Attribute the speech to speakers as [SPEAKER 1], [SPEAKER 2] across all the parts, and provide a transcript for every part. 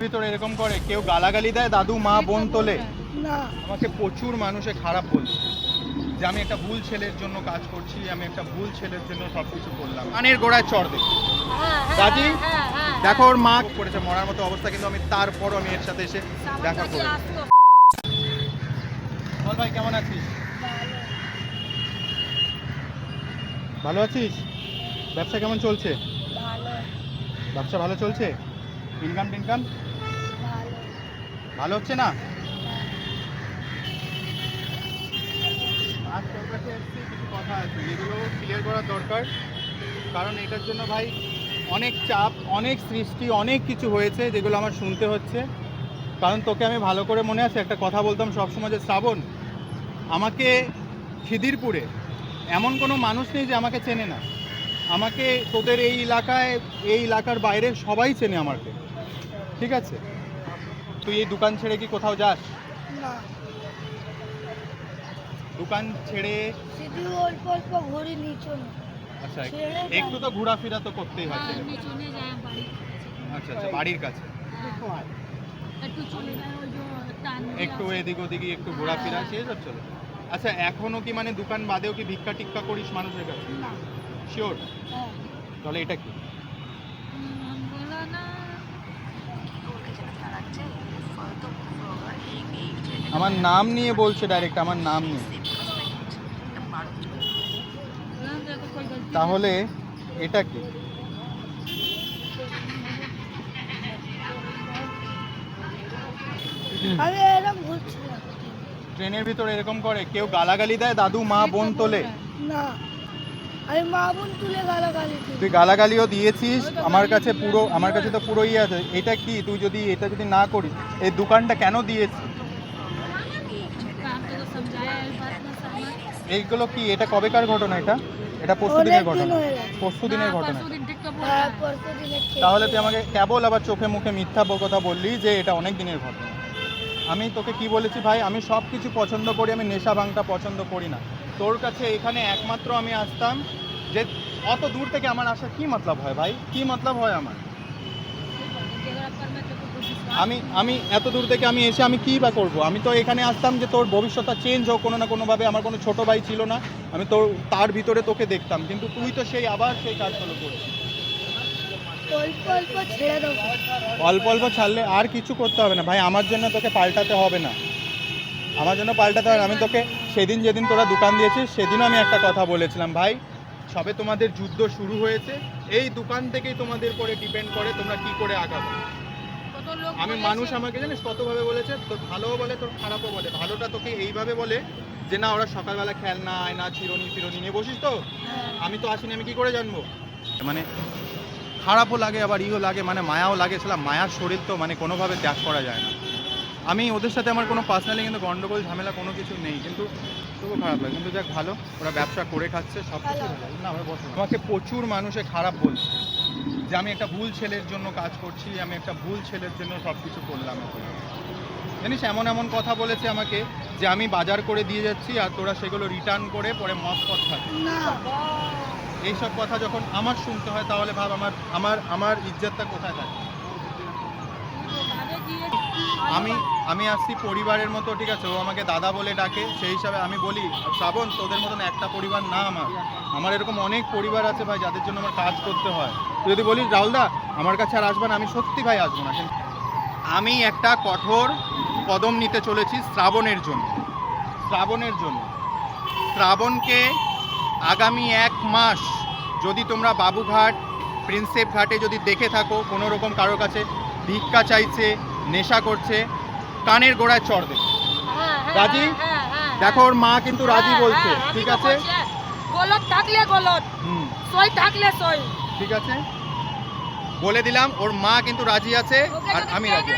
[SPEAKER 1] ভিতরে এরকম করে কেউ গালাগালি দেয় দাদু মা বোন তোলে।
[SPEAKER 2] না।
[SPEAKER 1] আমাকে প্রচুর মানুষে খারাপ বলছে। যে আমি একটা ভুল ছেলের জন্য কাজ করছি আমি একটা ভুল ছেলের জন্য সব কিছু করলাম। কানের গোড়ায় চড় দে। রাজি দেখো ওর মা করেছে? মরার মতো অবস্থা কিন্তু আমি তারপরও আমি এর সাথে এসে দেখা করি বল ভাই কেমন আছিস? ভালো আছিস? ব্যবসা কেমন চলছে? ব্যবসা ভালো চলছে? ইনকাম টিনকাম
[SPEAKER 2] ভালো
[SPEAKER 1] হচ্ছে না? কাছে কিছু কথা আছে, যেগুলো ক্লিয়ার করা দরকার। কারণ এটার জন্য ভাই অনেক চাপ, অনেক সৃষ্টি, অনেক কিছু হয়েছে যেগুলো আমার শুনতে হচ্ছে। কারণ তোকে আমি ভালো করে মনে আছে, একটা কথা বলতাম সবসময় যে শ্রাবণ, আমাকে খিদিরপুরে এমন কোনো মানুষ নেই যে আমাকে চেনে না। আমাকে তোদের এই এলাকায়, এই এলাকার বাইরে সবাই চেনে আমাকে। ঠিক আছে? তুই এই দোকান ছেড়ে কি কোথাও যাস?
[SPEAKER 2] না।
[SPEAKER 1] দোকান ছেড়ে?
[SPEAKER 2] শুধু অল্প অল্প ঘুরি নিচু
[SPEAKER 1] আচ্ছা
[SPEAKER 2] ছেড়ে
[SPEAKER 1] একটু তো ঘোরাফেরা তো করতেই হয়
[SPEAKER 3] হ্যাঁ,
[SPEAKER 1] ছেলেকে।
[SPEAKER 3] নিচুনে যায় বাড়ি
[SPEAKER 1] আচ্ছা আচ্ছা বাড়ির কাছে।
[SPEAKER 3] হ্যাঁ। একটু চলে যায় ওই যে
[SPEAKER 1] একটু এদিক ওদিকে একটু ঘোরাফেরা সেই সব চলে আচ্ছা এখনও কি মানে দোকান বাদেও কি ভিক্ষা টিক্কা করিস মানুষের কাছে?
[SPEAKER 2] না।
[SPEAKER 1] শিওর
[SPEAKER 2] হ্যাঁ।
[SPEAKER 1] তাহলে এটা কি
[SPEAKER 3] হুম, বলো না
[SPEAKER 1] আমার নাম নিয়ে বলছে ডাইরেক্ট আমার নাম নিয়ে। তাহলে এটা কি? ট্রেনের ভিতরে এরকম করে কেউ গালাগালি দেয় দাদু মা বোন তোলে?
[SPEAKER 2] না। আমি মা বোন তুলে গালাগালি
[SPEAKER 1] তুই গালাগালিও দিয়েছিস আমার কাছে পুরো আমার কাছে তো পুরোই আছে। এটা কি? তুই যদি এটা যদি না করিস এই দোকানটা কেন দিয়েছিস? এইগুলো কি এটা কবেকার ঘটনা এটা? এটা পরশু দিনের ঘটনা। পরশু দিনের ঘটনা। তাহলে তুই আমাকে কেবল আবার চোখে মুখে মিথ্যা কথা বললি যে এটা অনেক দিনের ঘটনা। আমি তোকে কি বলেছি ভাই? আমি সব কিছু পছন্দ করি আমি নেশা ভাঙটা পছন্দ করি না। তোর কাছে এখানে একমাত্র আমি আসতাম যে অত দূর থেকে আমার আসা কি মতলব হয় ভাই? কি মতলব হয় আমার? আমি আমি এত দূর থেকে আমি এসে আমি কী বা করব? আমি তো এখানে আসতাম যে তোর ভবিষ্যৎটা চেঞ্জ হোক কোনো না কোনোভাবে আমার কোনো ছোট ভাই ছিল না আমি তোর তার ভিতরে তোকে দেখতাম। কিন্তু তুই তো সেই আবার সেই কাজগুলো করছিস
[SPEAKER 2] অল্প অল্প
[SPEAKER 1] ছাড়লে আর কিছু করতে হবে না। ভাই আমার জন্য তোকে পাল্টাতে হবে না। আমার জন্য পাল্টাতে হবে না। আমি তোকে সেদিন যেদিন তোরা দোকান দিয়েছিস সেদিনও আমি একটা কথা বলেছিলাম ভাই। সবে তোমাদের যুদ্ধ শুরু হয়েছে। এই দোকান থেকেই তোমাদের পরে ডিপেন্ড করে তোমরা কি করে আগাবে।
[SPEAKER 3] লোক
[SPEAKER 1] আমি মানুষ আমাকে জানিস কতভাবে বলেছে? তোর ভালোও বলে তোর খারাপও বলে। ভালোটা তোকে এইভাবে বলে যে না ওরা সকালবেলা খেলনা আয়না চিরনি ফিরনি নিয়ে বসিস তো?
[SPEAKER 2] হ্যাঁ।
[SPEAKER 1] আমি তো আসিনি আমি কি করে জানব? মানে খারাপও লাগে আবার ইও লাগে মানে মায়াও লাগে সেটা মায়ার শরীর তো মানে কোনোভাবে ত্যাগ করা যায় না। আমি ওদের সাথে আমার কোনো পার্সোনালি কিন্তু গন্ডগোল ঝামেলা কোনো কিছু নেই কিন্তু তবু খারাপ লাগে। কিন্তু যাক ভালো। ওরা ব্যবসা করে খাচ্ছে সব কিছু। না আমার বসো আমাকে প্রচুর মানুষে খারাপ বলছে। যে আমি একটা ভুল ছেলের জন্য কাজ করছি আমি একটা ভুল ছেলের জন্য সব কিছু করলাম। জানিস এমন এমন কথা বলেছে আমাকে যে আমি বাজার করে দিয়ে যাচ্ছি আর তোরা সেগুলো রিটার্ন করে পরে মত পথ থাকে এইসব কথা যখন আমার শুনতে হয় তাহলে ভাব আমার আমার আমার ইজ্জতটা কোথায় থাকে? আমি আমি আসছি পরিবারের মতো, ঠিক আছে? ও আমাকে দাদা বলে ডাকে, সেই হিসাবে আমি বলি, শ্রাবণ, তোদের মতন একটা পরিবার না আমার। আমার এরকম অনেক পরিবার আছে ভাই, যাদের জন্য আমার কাজ করতে হয়। যদি বলিস, রাহুলদা, আমার কাছে আর আসবে না, আমি সত্যি ভাই আসব না। কিন্তু আমি একটা কঠোর কদম নিতে চলেছি শ্রাবণের জন্য। শ্রাবণের জন্য। শ্রাবণকে আগামী এক মাস যদি তোমরা বাবুঘাট প্রিন্সেপ ঘাটে যদি দেখে থাকো, কোনো রকম কারোর কাছে ভিক্ষা চাইছে নেশা করছে কানের গোড়ায় চড় দেবে
[SPEAKER 3] হ্যাঁ, হ্যাঁ,
[SPEAKER 1] রাজি?
[SPEAKER 3] হ্যাঁ,
[SPEAKER 1] দেখো ওর মা কিন্তু রাজি বলছে ঠিক আছে?
[SPEAKER 3] গলত থাকলে গলত সই থাকলে সই।
[SPEAKER 1] ঠিক আছে? বলে দিলাম ওর মা কিন্তু রাজি আছে আর আমি রাজি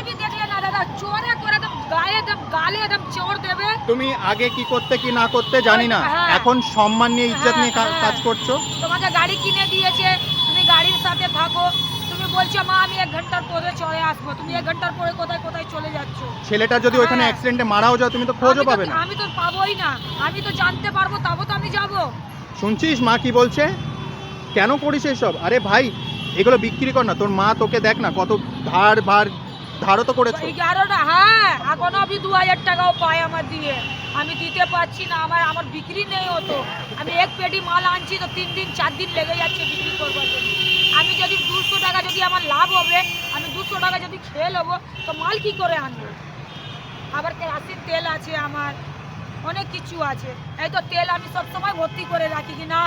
[SPEAKER 1] তুমি আগে কি করতে কি না করতে জানি না। এখন সম্মান নিয়ে ইজ্জত নিয়ে কাজ। করছ।
[SPEAKER 3] তোমাকে গাড়ি কিনে দিয়েছে তুমি গাড়ির সাথে থাকো বলছো মা আমি এক ঘণ্টার পরে চলে আসব। তুমি এক ঘণ্টার পরে কোথায় কোথায় চলে যাচ্ছ?
[SPEAKER 1] ছেলেটা যদি ওইখানে
[SPEAKER 3] হ্যাঁ।
[SPEAKER 1] অ্যাক্সিডেন্টে মারাও যাও তুমি তো খোঁজও
[SPEAKER 3] আমি
[SPEAKER 1] পাবে না।
[SPEAKER 3] আমি তো পাবোই না। আমি তো জানতে পারব তবে তো আমি যাব।
[SPEAKER 1] শুনছিস মা কি বলছে? কেন করিস এসব? আরে ভাই এগুলো বিক্রি কর না। তোর মা তোকে দেখ না কত ধার ভার ধারও তো করেছ।
[SPEAKER 3] এগারোটা হ্যাঁ এখনও অবধি দু হাজার টাকাও পায় আমার দিয়ে। আমি দিতে পারছি না আমার আমার বিক্রি নেই হতো আমি এক পেটি মাল আনছি তো তিন দিন চার দিন লেগে যাচ্ছে বিক্রি করবার জন্য। আমি যদি দুশো টাকা যদি আমার লাভ হবে আমি দুশো টাকা যদি খেয়ে নেব তো মাল কি করে আনব? আবার কেরাসিন তেল আছে আমার অনেক কিছু আছে। এই তো তেল আমি সবসময় ভর্তি করে রাখি কি না?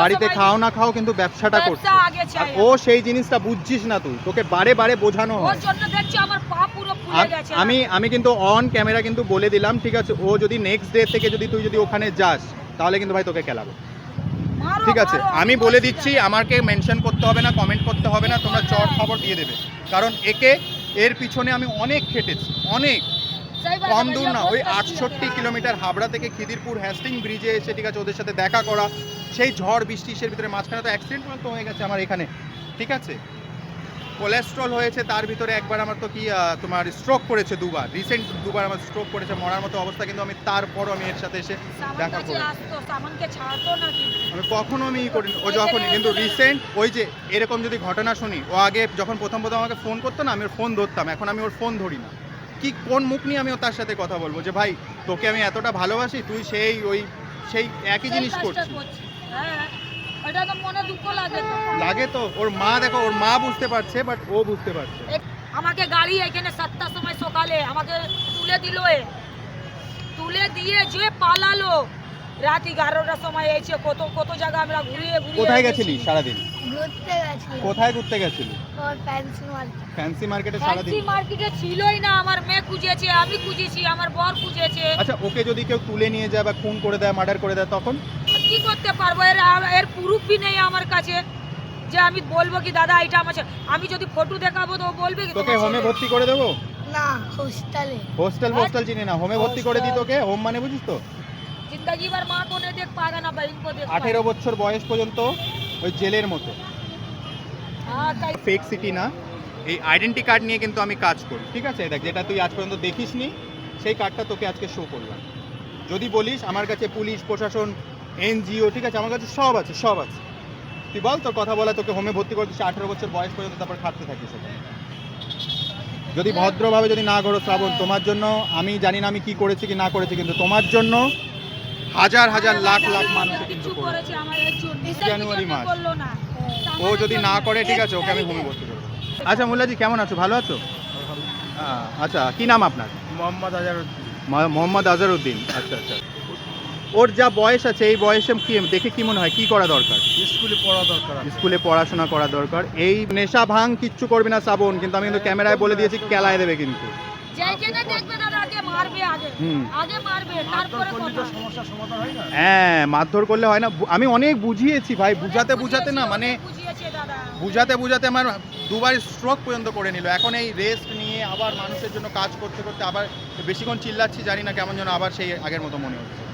[SPEAKER 1] বাড়িতে খাও না খাও কিন্তু ব্যবসাটা করছে।
[SPEAKER 3] ব্যবসা আগে
[SPEAKER 1] আর
[SPEAKER 3] চাই।
[SPEAKER 1] ও সেই জিনিসটা বুঝছিস না তুই তোকে বারে বারে বোঝানো
[SPEAKER 3] ওর জন্য দেখছি আমার পা পুরো ফুলে গেছে।
[SPEAKER 1] আমি আমি কিন্তু অন ক্যামেরা কিন্তু বলে দিলাম ঠিক আছে? ও যদি নেক্সট ডে থেকে যদি তুই যদি ওখানে যাস তাহলে কিন্তু ভাই তোকে খেলাবো। ঠিক আছে, আমি বলে দিচ্ছি, আমাকে মেনশন করতে হবে না কমেন্ট করতে হবে না, তোমরা চট খবর দিয়ে দেবে। কারণ একে, এর পিছনে আমি অনেক খেটেছি, অনেক। কম দূর না, ওই আটষট্টি কিলোমিটার হাবড়া থেকে খিদিরপুর হ্যাস্টিং ব্রিজে এসে, ঠিক আছে, ওদের সাথে দেখা করা, সেই ঝড় বৃষ্টি সে ভিতরে মাঝখানে তো অ্যাক্সিডেন্ট হয়ে গেছে আমার এখানে, ঠিক আছে? কোলেস্ট্রল হয়েছে তার ভিতরে একবার আমার তো কি তোমার স্ট্রোক করেছে দুবার। রিসেন্ট দুবার আমার স্ট্রোক করেছে মরার মতো অবস্থা কিন্তু আমি তারপরও আমি এর সাথে এসে দেখা করি আমি কখনো আমি ই করিনি ও যখনই কিন্তু রিসেন্ট ওই যে এরকম যদি ঘটনা শুনি ও আগে যখন প্রথম প্রথম আমাকে ফোন করতো না আমি ওর ফোন ধরতাম এখন আমি ওর ফোন ধরি না। কি কোন মুখ নিয়ে আমি ও তার সাথে কথা বলব? যে ভাই তোকে আমি এতটা ভালোবাসি তুই সেই ওই সেই একই জিনিস করছিস।
[SPEAKER 3] করছি। হ্যাঁ ওটা তো মনে দুঃখ লাগে তো।
[SPEAKER 1] লাগে তো। ওর মা দেখো ওর মা বুঝতে পারছে বাট ও বুঝতে পারছে।
[SPEAKER 3] আমাকে গাড়ি এখানে সাতটার সময় সকালে আমাকে তুলে দিল এ। তুলে দিয়ে যে পালালো। রাত এগারোটার সময় এসে কত কত জায়গা আমরা ঘুরিয়ে ঘুরিয়ে
[SPEAKER 1] কোথায় গেছিলি সারাদিন?
[SPEAKER 2] ঘুরতে গেছিল
[SPEAKER 1] কোথায় ঘুরতে গেছিলি?
[SPEAKER 2] ওর মার্কেট।
[SPEAKER 1] ফ্যান্সি মার্কেটে
[SPEAKER 3] ফ্যান্সি মার্কেটে ছিলই না। আমার মেয়ে খুঁজেছে আমি খুঁজেছি আমার বর খুঁজেছে।
[SPEAKER 1] আচ্ছা ওকে যদি কেউ তুলে নিয়ে যায় বা খুন করে দেয় মার্ডার করে দেয় তখন?
[SPEAKER 3] কি করতে পারব? এর এর প্রুফই নেই আমার কাছে। যে আমি বলব কি দাদা এটা আমার আমি যদি ফটো দেখাবো তো বলবে কি
[SPEAKER 1] তোকে হোমে ভর্তি করে দেবো?
[SPEAKER 2] না হোস্টেলে
[SPEAKER 1] হোস্টেল হোস্টেল চিনি না। হোমে ভর্তি করে দিই তোকে? হোম মানে বুঝিস তো?
[SPEAKER 3] জিন্দগি ভর মা কোনে দেখ পাগা না বাইন কো দেখ।
[SPEAKER 1] 18 বছর বয়স পর্যন্ত ওই জেলের মতো।
[SPEAKER 3] হ্যাঁ,
[SPEAKER 1] ফেক সিটি না। এই আইডেন্টি কার্ড নিয়ে কিন্তু আমি কাজ করি। ঠিক আছে? দেখ যেটা তুই আজ পর্যন্ত দেখিসনি সেই কার্ডটা তোকে আজকে শো করলাম। যদি বলিস আমার কাছে পুলিশ প্রশাসন এনজিও ঠিক আছে? আমার কাছে সব আছে সব আছে। তুই বল তোর কথা বলা তোকে হোমে ভর্তি করছিস আঠেরো বছর বয়স পর্যন্ত তারপর খাটতে থাকিস। যদি ভদ্রভাবে যদি না করো শ্রাবণ তোমার জন্য আমি জানি না আমি কি করেছি কি না করেছি কিন্তু তোমার জন্য হাজার হাজার লাখ লাখ মানুষ কিন্তু জানুয়ারি মাস। ও যদি না করে ঠিক আছে ওকে আমি হোমে ভর্তি করব আচ্ছা মুল্লাজি কেমন আছো? ভালো আছো? আচ্ছা কি নাম আপনার?
[SPEAKER 4] মোহাম্মদ আজারুদ্দিন
[SPEAKER 1] ম- মোহাম্মদ আজহারউদ্দিন আচ্ছা আচ্ছা। ওর যা বয়স আছে এই বয়সে কি দেখে কি মনে হয়? কি করা দরকার?
[SPEAKER 4] স্কুলে পড়া দরকার
[SPEAKER 1] স্কুলে পড়াশোনা করা দরকার। এই নেশা ভাঙ কিচ্ছু করবে না শ্রাবণ কিন্তু আমি কিন্তু ক্যামেরায় বলে দিয়েছি কেলায় দেবে কিন্তু।
[SPEAKER 4] হয় না?
[SPEAKER 1] হ্যাঁ মারধর করলে হয় না। আমি অনেক বুঝিয়েছি ভাই বুঝাতে বুঝাতে না মানে
[SPEAKER 3] বুঝিয়েছে দাদা।
[SPEAKER 1] বুঝাতে বুঝাতে আমার দুবার স্ট্রোক পর্যন্ত করে নিল। এখন এই রেস্ট নিয়ে আবার মানুষের জন্য কাজ করতে করতে আবার বেশিক্ষণ চিল্লাচ্ছি জানি না কেমন যেন আবার সেই আগের মতো মনে হচ্ছে।